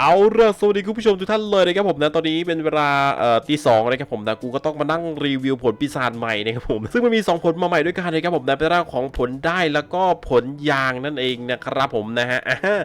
เอาเรื่องสวัสดีคุณผู้ชมทุกท่านเลยนะครับผมนะตอนนี้เป็นเวลาเอ่อตีสองนะครับผมนะกูก็ต้องมานั่งรีวิวผลปีศาจใหม่นะครับผมซึ่งมันมี 2 ผลมาใหม่ด้วยกันนะครับผมนะเป็นเรื่องของผลได้แล้วก็ผลยางนั่นเองนะครับผมนะฮะ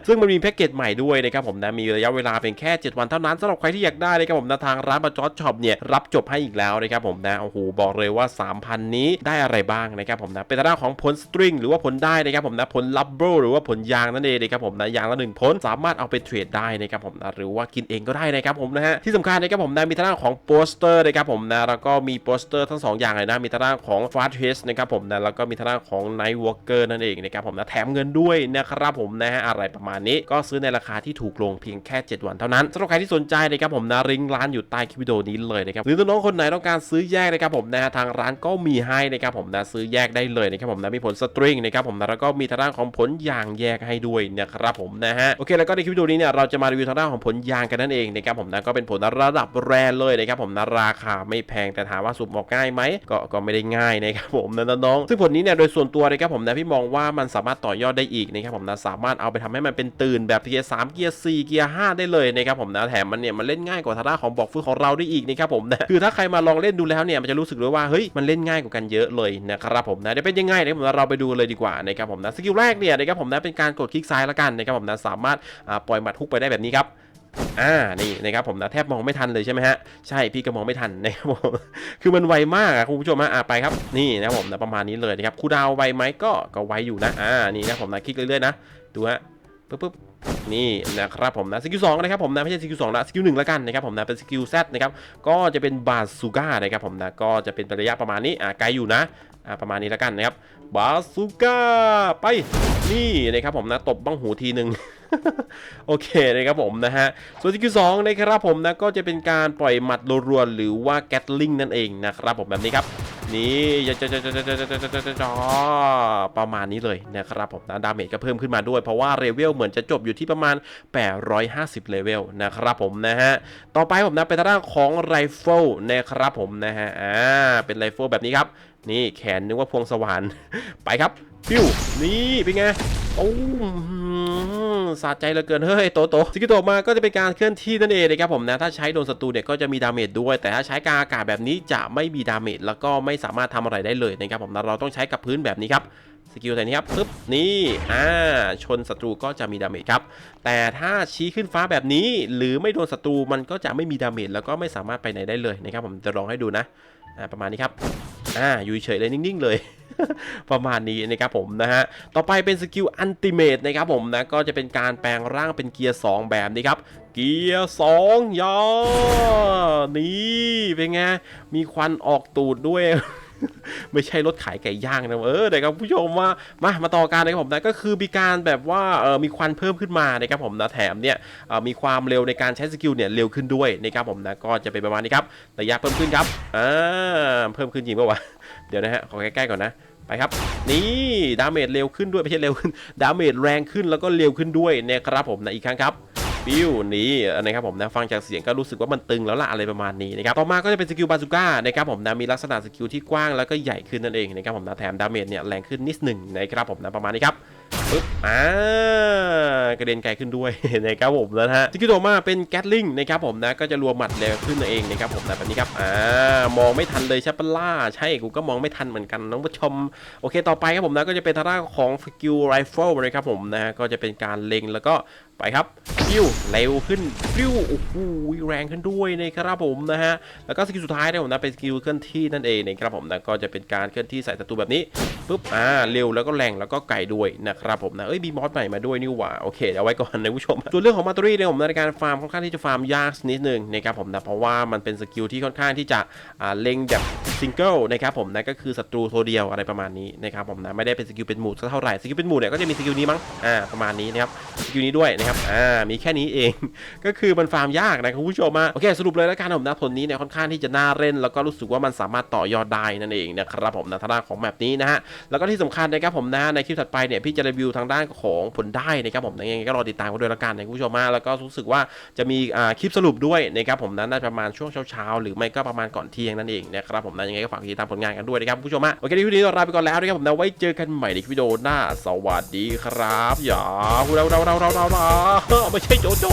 ซึ่งมันมีแพ็กเกจใหม่ด้วยนะครับผมนะมีระยะเวลาเป็นแค่ 7 วันเท่านั้นสำหรับใครที่อยากได้นะครับผมนะทางร้านบัจอดช็อปเนี่ยรับจบให้อีกแล้วนะครับผมนะโอ้โหบอกเลยว่า 3,000 นี้ได้อะไรบ้างนะครับผมนะเป็นเรื่องของผลสตริงหรือว่าผลได้นะครับผมนะผลลับเบิลหรือว่าผลยางนั่นเองนะครับผมนะยางละหนึ่งผลสามารถเอาไปเทรดได้นะครับผมนะหรือว่ากินเองก็ได้นะครับผมนะฮะที่สำคัญนะครับผมนะมีทางด้านของโปสเตอร์นะครับผมนะแล้วก็มีโปสเตอร์ทั้งสองอย่างเลยนะมีทางด้านของฟาสเทสนะครับผมนะแล้วก็มีทางด้านของไนท์วอล์กเกอร์นั่นเองนะครับผมนะแถมเงินด้วยนะครับผมนะฮะอะไรประมาณนี้ก็ซื้อในราคาที่ถูกลงเพียงแค่ 7 วันเท่านั้นสำหรับใครที่สนใจนะครับผมนะลิงร้านอยู่ใต้คลิปวิดีโอนี้เลยนะครับหรือน้องๆคนไหนต้องการซื้อแยกนะครับผมนะฮะทางร้านก็มีให้นะครับผมนะซื้อแยกได้เลยนะครับผมนะมีผลสตริงนะครับผมนะแล้วก็มีทางด้านของผลยางแยกให้ด้วยนะครับผมนะฮะโอเคแล้วก็ในคลิปวิดีโอนี้เนี่ยเราจะมารีวิวางด้านของผลยางกันนั่นเองนะครับผมนะก็เป็นผลระดับแรเลยนะครับผมนะราคาไม่แพงแต่ถามว่าสูบออกง่ายไหมก็ก็ไม่ได้ง่ายนะครับผมนะน้องซึ่งผลนี้เนี่ยโดยส่วนตัวนะครับผมนะพี่มองว่ามันสามารถต่อยอดได้อีกนะครับผมนะสามารถเอาไปทำให้มันเป็นตื่นแบบเกียร์สามเกียร์สี่เกียร์ห้าได้เลยนะครับผมนะแถมมันเนี่ยมันเล่นง่ายกว่าทางด้าของบอกฟื้นของเราได้อีกนะครับผมนะคือถ้าใครมาลองเล่นดูแล้วเนี่ยมันจะรู้สึกเลยว่าเฮ้ยมันเล่นง่ายกว่ากันเยอะเลยนะครับผมนะเดี๋ยวเป็นยังไงนะครับผมเราไปดูเลยดีกว่านะครับผมนะสกิลแรกเนี่ยนะครับผมนะเป็นการกดคลิกซ้ายละกันนะครับผมนะสามารถปล่อยหมัดฮุกไปได้แบบนี้ครับ อ่า นี่นะครับผมนะแทบมองไม่ทันเลยใช่ไหมฮะ ใช่พี่ก็มองไม่ทันนะครับผม คือมันไวมากอะคุณผู้ชมฮะอะไปครับ นี่นะครับผมนะประมาณนี้เลยนะครับคูดาวไวไหมก็ ก็ไวอยู่นะ อ่า นี่นะผมนะคลิกเรื่อยๆนะ ดูฮะ ปึ๊บปึ๊บนี่นะครับผมนะสกิลสองนะครับผมนะไม่ใช่สกิลสองละสกิลหนึ่งล้วกันนะครับผมนะเป็นสกิลแซนะครับก็จะเป็นบาซูก้านะครับผมนะก็จะเป็นระยะประมาณนี้อ่าไกลอยู่นะ อ่าประมาณนี้แล้วกันนะครับบาซูก้าไปนี่นะครับผมนะตบบ้างหูทีหนึ่งโอเคนะครับผมนะฮะส่วนที่คือสองนะครับผมนะก็จะเป็นการปล่อยหมัดรัวๆหรือว่าแกตลิงนั่นเองนะครับผมแบบนี้ครับ นี่จะจะจะจะจะจะจะจะจะประมาณนี้เลยนะครับผมนะดาเมจก็เพิ่มขึ้นมาด้วย เพราะว่าเลเวลเหมือนจะจบอยู่ที่ประมาณ 850เลเวลนะครับผมนะฮะต่อไปผมนะเป็นทางด้านของไรเฟิลนะครับผมนะฮะอ่าเป็นไรเฟิลแบบนี้ครับ นี่แขนนึกว่าพวงสว่านไปครับฟิวนี่เป็นไงโอ้ สะใจเหลือเกิน เฮ้ยโตโตสกิลต่อมาก็จะเป็นการเคลื่อนที่นั่นเองนะครับผมนะถ้าใช้โดนศัตรูเนี่ยก็จะมีดาเมจด้วย แต่ถ้าใช้กลางอากาศแบบนี้จะไม่มีดาเมจแล้วก็ไม่สามารถทำอะไรได้เลยนะครับผมนะเราต้องใช้กับพื้นแบบนี้ครับสกิลอะไรนี้ครับปึ๊บนี่อ่าชนศัตรูก็จะมีดาเมจครับ แต่ถ้าชี้ขึ้นฟ้าแบบนี้ หรือไม่โดนศัตรูมันก็จะไม่มีดาเมจแล้วก็ไม่สามารถไปไหนได้เลยนะครับผมจะลองให้ดูนะอ่าประมาณนี้ครับ อ่าอยู่เฉยเลยนิ่ง ๆ เลย ประมาณนี้นะครับผมนะฮะ ต่อไปเป็นสกิลอันติเมตนะครับผมนะ ก็จะเป็นการแปลงร่างเป็นเกียร์ 2 แบบนี้ครับ เกียร์2ยอ นี่ เป็นไง มีควันออกตูดด้วย ไม่ใช่รถขายไก่ย่างนะเออเดี๋ยวครับผู้ชมว่ามามาต่อการนะครับผมนะก็คือมีการแบบว่าเออมีควันเพิ่มขึ้นมานะครับผมนะแถมเนี่ยเออมีความเร็วในการใช้สกิลเนี่ยเร็วขึ้นด้วยนะครับผมนะก็จะเป็นประมาณนี้ครับระยะเพิ่มขึ้นครับอ่าเพิ่มขึ้นจริงป่าวะเดี๋ยวนะฮะขอใกล้ๆก่อนนะไปครับ นี่ดาเมจเร็วขึ้นด้วยไม่ใช่เร็วขึ้นดาเมจแรงขึ้นแล้วก็เร็วขึ้นด้วยนะครับผมนะอีกครั้งครับ บิวนี่นะครับผมนะฟังจากเสียงก็รู้สึกว่ามันตึงแล้วล่ะอะไรประมาณนี้นะครับต่อมาก็จะเป็นสกิลบาซูก้านะครับผมนะมีลักษณะสกิลที่กว้างแล้วก็ใหญ่ขึ้นนั่นเองนะครับผมนะแถมดาเมจเนี่ยแรงขึ้นนิดหนึ่งนะครับผมนะประมาณนี้ครับปึ๊บอ่ากระเด็นไกลขึ้นด้วยนะครับผมนะฮะสกิลต่อมาเป็นแกตลิงนะครับผมนะก็จะรวมหมัดเร็วขึ้นนั่นเองนะครับผมนะแบบนี้ครับอ่ามองไม่ทันเลยใช่ปะล่าใช่กูก็มองไม่ทันเหมือนกันน้องผู้ชมโอเคต่อไปครับผมนะก็จะเป็นทางด้านของสกิลไรเฟิลนะครับผมนะก็จะเป็นการเล็งแล้วก็ไปครับฟิวเร็วขึ้นฟิวโอ้โหแรงขึ้นด้วยนะครับผมนะฮะแล้วก็สกิลสุดท้ายนะผมนะเป็นสกิลเคลื่อนที่นั่นเองนะครับผมนะก็จะเป็นการเคลื่อนที่ใส่ศัตรูแบบนี้ปุ๊บอ่าเร็วแล้วก็แรงแล้วก็ไกลด้วยนะครับผมนะเอ้ยมีมอสใหม่มาด้วยนี่หว่าโอเคเอาไว้ก่อนนะผู้ชมส่วนเรื่องของมาตอรี่เนี่ยผมนะในการฟาร์มค่อนข้างที่จะฟาร์มยากนิดนึงนะครับผมนะเพราะว่ามันเป็นสกิลที่ค่อนข้างที่จะอ่าเล็งแบบ ซิงเกิลนะครับผมนะก็คือศัตรูตัวเดียวอะไรประมาณนี้นะครับผมนะไม่ได้เป็นสกิลเป็นหมู่สักเท่าไหร่สกิลเป็นหมู่เนี่ยก็จะมีสกิลนี้มั้งอ่าประมาณนี้นะครับสกิลนี้ด้วยนะครับอ่ามีแค่นี้เอง ก็คือมันฟาร์มยากนะคุณผู้ชมอะโอเคสรุปเลยแล้วกันผมนะผลนี้เนี่ยค่อนข้างที่จะน่าเล่น แล้วก็รู้สึกว่ามันสามารถต่อยอดได้นั่นเองนะครับผมนะทางด้านของแมปนี้นะฮะแล้วก็ที่สำคัญนะครับผมนะในคลิปถัดไปเนี่ยพี่จะรีวิวทางด้านของผลได้นะครับผมยังไงก็รอติดตามกันด้วยล้วกันนะคุณผู้ชมมาแล้วก็รู้สึกว่าจะมีอ่าคลิปสรุปด้วยนะครับผมนะน่าจะประมาณช่วงเช้าๆหรือไม่ก็ประมาณก่อนเที่ยงนั่นเองนะครับผมนะยังไงก็ฝากติดตามผลงานกันด้วยนะครับคุณผู้ชมฮะโอเคที่วันนี้เราลาไปก่อนแล้วนะครับผมนะไว้เจอกันใหม่ในคลิปวิดีโอหน้าสวัสดีครับอย่าเราเราเราเราเราไม่ใช่โจโจ้